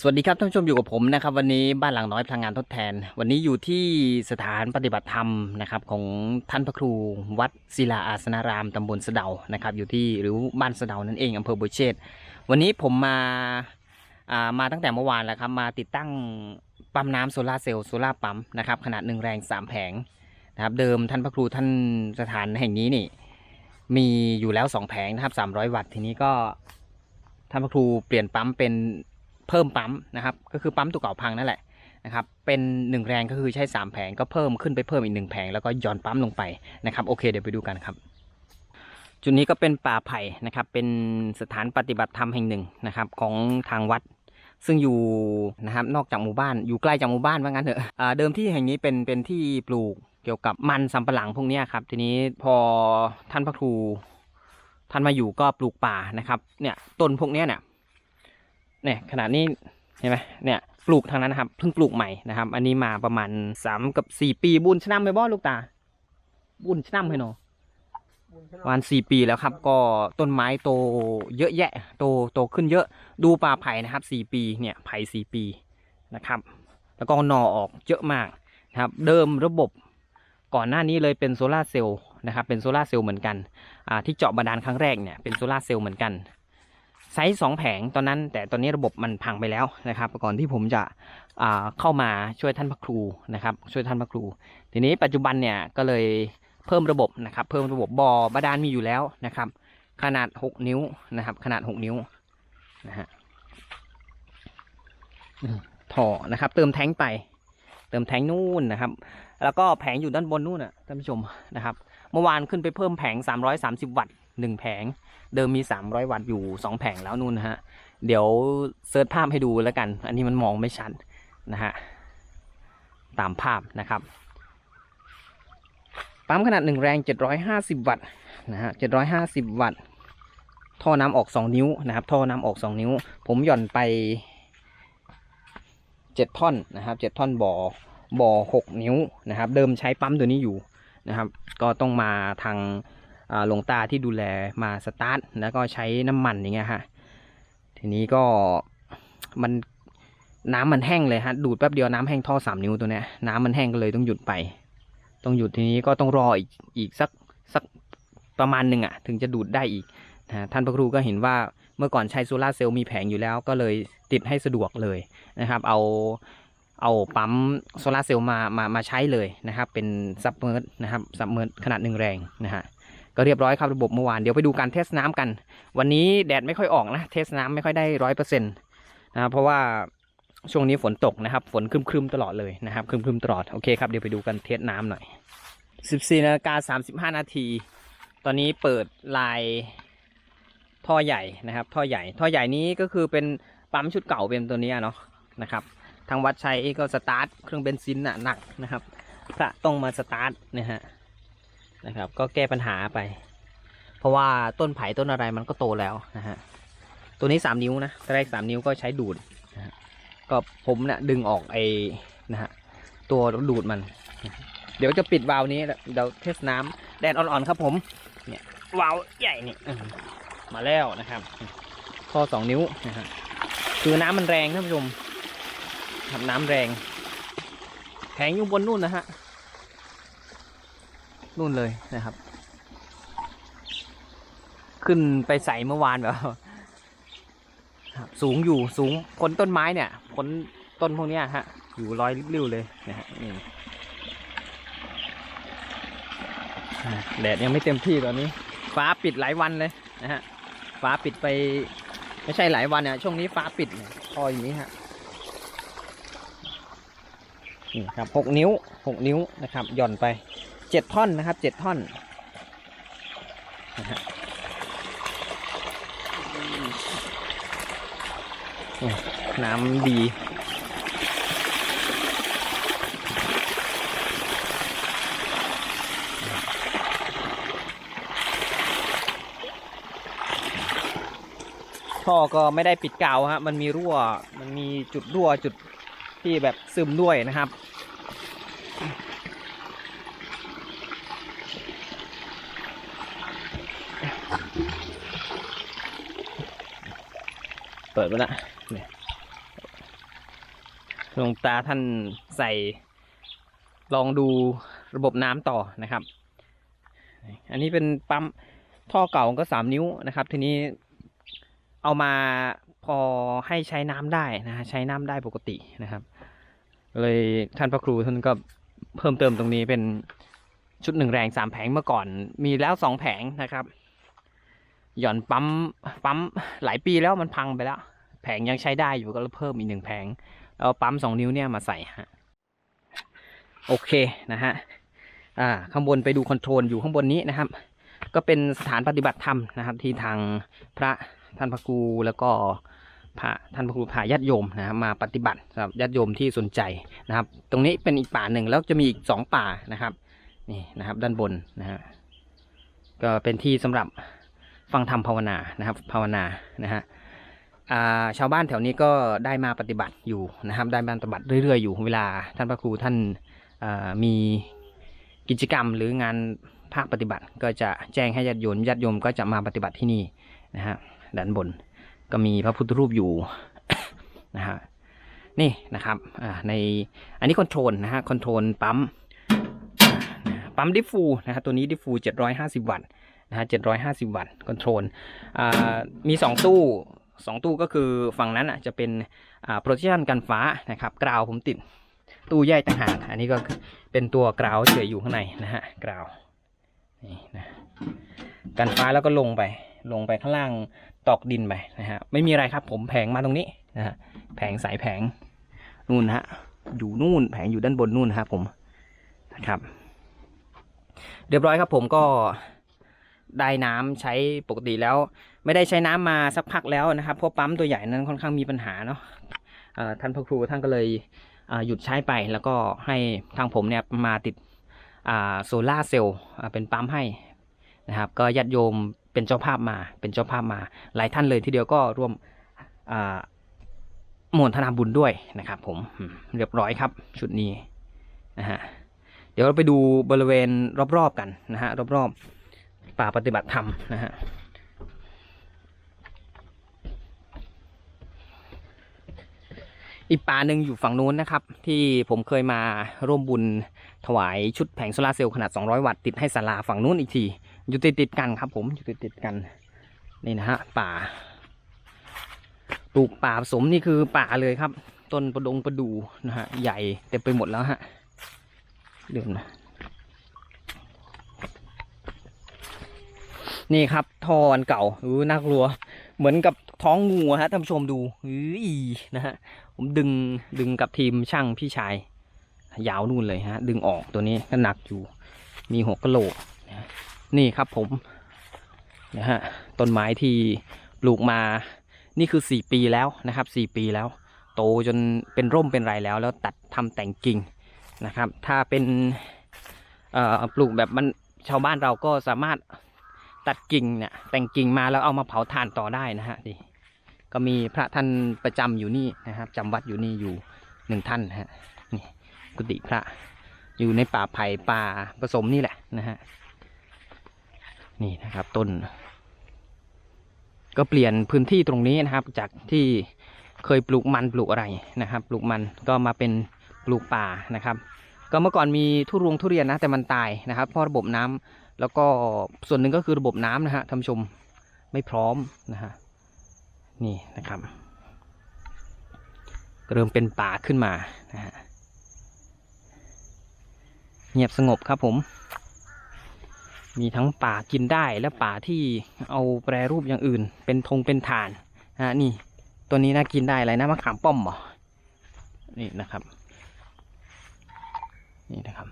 สวัสดีครับท่านผู้ชมอยู่กับผมนะครับวันนี้บ้านหลังน้อยพลังงานทดแทน วันนี้อยู่ที่สถานปฏิบัติธรรมนะครับของท่านพระครูวัดศิลาอาสนารามตำบลสะเดานะครับอยู่ที่หรือบ้านสะเดานั่นเองอำเภอบุเชษฐ์วันนี้ผมมาอ่ามาตั้งแต่เมื่อวานแล้วครับมาติดตั้งปั๊มน้ำโซลาร์เซลล์โซลาร์ปั๊มนะครับขนาดหนึ่งแรงสามแผงนะครับเดิมท่านพระครูท่านสถานแห่งนี้นี่มีอยู่แล้วสองแผงนะครับสามร้อยวัตต์ทีนี้ก็ท่านพระครูเปลี่ยนปั๊มเป็น เพิ่มปั๊มนะครับ ก็คือปั๊มตัวเก่าพังนั่นแหละนะครับ เป็นหนึ่งแรงก็คือใช้สามแผงก็เพิ่มขึ้นไปเพิ่มอีกหนึ่งแผงแล้วก็ย่อนปั๊มลงไปนะครับ โอเคเดี๋ยวไปดูกันครับ จุดนี้ก็เป็นป่าไผ่นะครับ เป็นสถานปฏิบัติธรรมแห่งหนึ่งนะครับ ของทางวัด ซึ่งอยู่นะครับนอกจากหมู่บ้านอยู่ใกล้จากหมู่บ้านว่างั้นเถอะเดิมที่แห่งนี้เป็นเป็นที่ปลูกเกี่ยวกับมันสำปะหลังพวกนี้ครับ ทีนี้พอท่านพระครูท่านมาอยู่ก็ปลูกป่านะครับเนี่ยต้นพวกนี้เนี่ย เนี่ยขนาดนี้เห็นไหมเนี่ยปลูกทางนั้นนะครับเพิ่งปลูกใหม่นะครับ อันนี้มาประมาณสามกับสี่ปีบุญชนะไหมบ่ลูกตา บุญชนะไหมเนาะประมาณสี่ปีแล้วครับ ก็ต้นไม้โตเยอะแยะ โตโตขึ้นเยอะดูป่าไผ่นะครับสี่ปีเนี่ยไผ่สี่ปีนะครับ แล้วก็หนอออกเยอะมากนะครับ เดิมระบบก่อนหน้านี้เลยเป็นโซลาร์เซลล์นะครับเป็นโซลาร์เซลล์เหมือนกันอ่าที่เจาะบาดาลครั้งแรกเนี่ยเป็นโซลาร์เซลล์เหมือนกันไซส์สองแผงตอนนั้น แต่ตอนนี้ระบบมันพังไปแล้วนะครับก่อนที่ผมจะเข้ามาช่วยท่านพระครูนะครับ ช่วยท่านพระครู ทีนี้ปัจจุบันเนี่ยก็เลยเพิ่มระบบนะครับ เพิ่มระบบบ่อบาดาลมีอยู่แล้วนะครับ ขนาด 6 นิ้วนะครับ ขนาด 6 นิ้วนะฮะท่อนะครับ เติมแท้งไป เติมแท้งนู่นนะครับ แล้วก็แผงอยู่ด้านบนนู่นนะท่านผู้ชมนะครับ เมื่อวานขึ้นไปเพิ่มแผง 330 วัตต์หนึ่งแผง เดิมมี 300 วัตต์อยู่ 2 แผงแล้วนู่นนะฮะ เดี๋ยวเซิร์ชภาพให้ดูแล้วกัน อันนี้มันมองไม่ชัดนะฮะ ตามภาพนะครับ ปั๊มขนาด 1 แรง 750 วัตต์นะฮะ 750 วัตต์ ท่อน้ำออก 2 นิ้วนะครับ ท่อน้ำออก 2 นิ้ว ผมหย่อนไป7ท่อนนะครับ7ท่อนบ่อบ่อ6นิ้วนะครับ เดิมใช้ปั๊มตัวนี้อยู่ นะครับ ก็ต้องมาทางหลวงตาที่ดูแลมาสตาร์ทแล้วก็ใช้น้ำมันอย่างเงี้ยฮะทีนี้ก็มันน้ำมันแห้งเลยฮะดูดแป๊บเดียวน้ำแห้งท่อสามนิ้วตัวเนี้ยน้ำมันแห้งก็เลยต้องหยุดไป ต้องหยุดทีนี้ก็ต้องรออีกอีกสักสักประมาณหนึ่งอะ ถึงจะดูดได้อีกนะท่านพระครูก็เห็นว่าเมื่อก่อนใช้โซลาร์เซลล์มีแผงอยู่แล้วก็เลยติดให้สะดวกเลยนะครับ เอา เอาปั๊มโซลาเซลล์มามามาใช้เลยนะครับ เป็นซับเมอร์นะครับซับเมอร์ขนาดหนึ่งแรงนะฮะก็เรียบร้อยครับระบบเมื่อวานเดี๋ยวไปดูการเทสน้ำกัน วันนี้แดดไม่ค่อยออกนะเทสน้ำไม่ค่อยได้ร้อยเปอร์เซ็นต์นะครับเพราะว่าช่วงนี้ฝนตกนะครับ ฝนครึมๆตลอดเลยนะครับครึมๆตลอดโอเคครับเดี๋ยวไปดูกันเทสน้ำหน่อย 14นาฬิกา35 นาที ตอนนี้เปิดลายท่อใหญ่นะครับ ท่อใหญ่ ท่อใหญ่นี้ก็คือเป็นปั๊มชุดเก่าเป็นตัวนี้เนาะนะครับ ทางวัดชัยก็สตาร์ทเครื่องเบนซินน่ะหนักนะครับ พระต้องมาสตาร์ทนะฮะนะครับ ก็แก้ปัญหาไป เพราะว่าต้นไผ่ต้นอะไรมันก็โตแล้วนะฮะตัวนี้สามนิ้วนะตอนแรกสามนิ้วก็ใช้ดูดนะฮะก็ผมเนะ่ยดึงออกไอ้นะฮะตัวดูดมันนะเดี๋ยวจะปิดวาล์วนี้เดี๋ยวเทสน้ำแดดอ่อนๆครับผมเนี่ยวาล์วใหญ่นี่มาแล้วนะครับท่อสองนิ้วนะฮะคือน้ำมันแรงท่านผู้ชม ทำน้ำแรง แผงอยู่บนนู่นนะฮะ นู่นเลยนะครับ ขึ้นไปใส่เมื่อวานแบบสูงอยู่สูงพ้นต้นไม้เนี่ยพ้นต้นพวกนี้ฮะ อยู่ร้อยริ้วเลยนะฮะนี่แดดยังไม่เต็มที่ตอนนี้ ฟ้าปิดหลายวันเลยนะฮะ ฟ้าปิดไป ไม่ใช่หลายวันเนี่ยช่วงนี้ฟ้าปิดเนี่ยพออย่างนี้ฮะ นี่ครับหกนิ้วหกนิ้วนะครับหย่อนไปเจ็ดท่อนนะครับเจ็ดท่อนนะฮะน้ำดีท่อก็ไม่ได้ปิดกาวฮะ มันมีรั่ว มันมีจุดรั่วจุด ที่แบบซึมด้วยนะครับ เปิดมาละเนี่ยหลวงตาท่านใส่ลองดูระบบน้ำต่อนะครับ อันนี้เป็นปั๊มท่อเก่าก็สามนิ้วนะครับ ทีนี้เอามา พอให้ใช้น้ำได้นะฮะใช้น้ำได้ปกตินะครับ เลยท่านพระครูท่านก็เพิ่มเติมตรงนี้เป็นชุดหนึ่งแรงสามแผงเมื่อก่อน มีแล้วสองแผงนะครับ หย่อนปั๊มปั๊มหลายปีแล้วมันพังไปแล้ว แผงยังใช้ได้อยู่ก็เลยเพิ่มอีกหนึ่งแผงเอาปั๊มสองนิ้วเนี่ยมาใส่ฮะโอเคนะฮะอ่าข้างบนไปดูคอนโทรลอยู่ข้างบนนี้นะครับ ก็เป็นสถานปฏิบัติธรรมนะครับ ที่ทางพระท่านพระครูแล้วก็ พระท่านพระครูพาญาติโยมนะครับมาปฏิบัติสำหรับญาติโยมที่สนใจนะครับ ตรงนี้เป็นอีกป่าหนึ่งแล้วจะมีอีกสองป่านะครับนี่นะครับ ด้านบนนะฮะก็เป็นที่สำหรับฟังธรรมภาวนานะครับ ภาวนานะฮะาชาวบ้านแถวนี้ก็ได้มาปฏิบัติอยู่นะครับ ได้มาปฏิบัติเรื่อยๆอยู่เวลาท่านพระครูท่านามีกิจกรรมหรืองานภาคปฏิบัติก็จะแจ้งให้ญาติโยมญาติโยมก็จะมาปฏิบัติที่นี่นะฮะด้านบน ก็มีพระพุทธรูปอยู่นะฮะนี่นะครับอในอันนี้คอนโทรลนะฮะคอนโทรลปั๊มปั๊มดิฟฟูนะฮะตัวนี้ดิฟฟู750 วัตต์นะฮะ750 วัตต์คอนโทรลอ่ามี 2 ตู้ 2 ตู้ก็คือฝั่งนั้นอะจะเป็นโปรเจคชันกันฟ้านะครับกราวผมติดตู้แยกต่างหากอันนี้ก็เป็นตัวกราวเฉยอยู่ข้างในนะฮะกราวนี่นะกันฟ้าแล้วก็ลงไป ลงไปข้างล่างตอกดินไปนะฮะไม่มีอะไรครับ ผมแผงมาตรงนี้นะฮะแผงสายแผงนู่นฮะอยู่นู่นแผงอยู่ด้านบนนู่นครับผมนะครับเรียบร้อยครับผมก็ได้น้ำใช้ปกติแล้ว ไม่ได้ใช้น้ำมาสักพักแล้วนะครับเพราะปั๊มตัวใหญ่นั้นค่อนข้างมีปัญหาเนาะท่านพระครูท่านก็เลยหยุดใช้ไปแล้วก็ให้ทางผมเนี่ยมาติดโซล่าเซลล์เป็นปั๊มให้นะครับ ก็ญาติโยม เป็นเจ้าภาพมา เป็นเจ้าภาพมา หลายท่านเลยทีเดียวก็ร่วมอ่าโมทนาบุญด้วยนะครับผมเรียบร้อยครับชุดนี้นะฮะเดี๋ยวเราไปดูบริเวณรอบๆกันนะฮะรอบๆป่าปฏิบัติธรรมนะฮะอีกป่าหนึ่งอยู่ฝั่งนู้นนะครับ ที่ผมเคยมาร่วมบุญถวายชุดแผงโซลาเซลล์ขนาด 200 วัตต์ติดให้ศาลาฝั่งนู้นอีกที อยู่ติดติดๆกันครับผมอยู่ติดติดๆกันนี่นะฮะป่าปลูกป่าผสมนี่คือป่าเลยครับ ต้นประดงประดูนะฮะใหญ่เต็มไปหมดแล้วฮะเดือนนะนี่ครับทออันเก่าอือน่ากลัว เหมือนกับท้องงูฮะท่านผู้ชมดูอือนะฮะผมดึงดึงกับทีมช่างพี่ชาย ยาวนู่นเลยฮะ ดึงออกตัวนี้ก็หนักอยู่ มีหัวกะโหลกนะ นี่ครับผมนะฮะต้นไม้ที่ปลูกมานี่คือสี่ปีแล้วนะครับสี่ปีแล้ว โตจนเป็นร่มเป็นไรแล้ว แล้วตัดทำแต่งกิ่งนะครับ ถ้าเป็นปลูกแบบมันชาวบ้านเราก็สามารถตัดกิ่งเนี่ยแต่งกิ่งมาแล้วเอามาเผาถ่านต่อได้นะฮะนี่ก็มีพระท่านประจำอยู่นี่นะครับจำวัดอยู่นี่อยู่หนึ่งท่านนะฮะนี่กุฏิพระอยู่ในป่าไผ่ป่าผสมนี่แหละนะฮะ นี่นะครับ ต้น ก็เปลี่ยนพื้นที่ตรงนี้นะครับ จากที่เคยปลูกมันปลูกอะไรนะครับ ปลูกมันก็มาเป็นปลูกป่านะครับ ก็เมื่อก่อนมีทุรวงทุเรียนนะแต่มันตายนะครับ เพราะระบบน้ำแล้วก็ส่วนหนึ่งก็คือระบบน้ำนะฮะท่านชมไม่พร้อมนะฮะนี่นะครับ เริ่มเป็นป่าขึ้นมานะฮะเงียบสงบครับผม มีทั้งป่ากินได้และป่าที่เอาแปรรูปอย่างอื่น เป็นธงเป็นฐานนะฮะนี่ตัวนี้น่ากินได้อะไรนะมะขามป้อมเหรอนี่นะครับ นี่นะครับ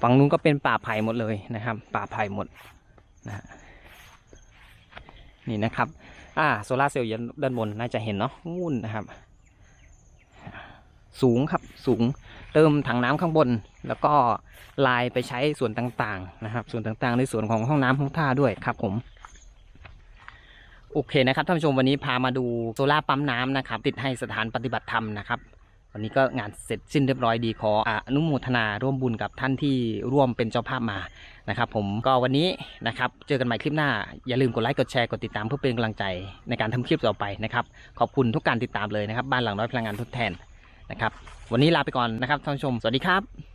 ฝั่งนู้นก็เป็นป่าไผ่หมดเลยนะครับ ป่าไผ่หมดนะฮะนี่นะครับ อ่าโซลาร์เซลล์ด้านบนน่าจะเห็นเนาะงูนนะครับ สูงครับสูงเติมถังน้ำข้างบน แล้วก็ลายไปใช้ส่วนต่างๆนะครับ ส่วนต่างๆ ในส่วนของห้องน้ำห้องท่าด้วยครับผมโอเคนะครับท่านผู้ชมวันนี้พามาดูโซล่าปั๊มน้ำนะครับ ติดให้สถานปฏิบัติธรรมนะครับวันนี้ก็งานเสร็จสิ้นเรียบร้อยดีขออนุโมทนาร่วมบุญกับท่านที่ร่วมเป็นเจ้าภาพมานะครับ ผมก็วันนี้นะครับ เจอกันใหม่คลิปหน้า อย่าลืมกดไลค์กดแชร์กดติดตามเพื่อเป็นกำลังใจในการทำคลิปต่อไปนะครับ ขอบคุณทุกการติดตามเลยนะครับ บ้านหลังน้อยพลังงานทดแทน นะครับ วันนี้ลาไปก่อนนะครับท่านผู้ชม สวัสดีครับ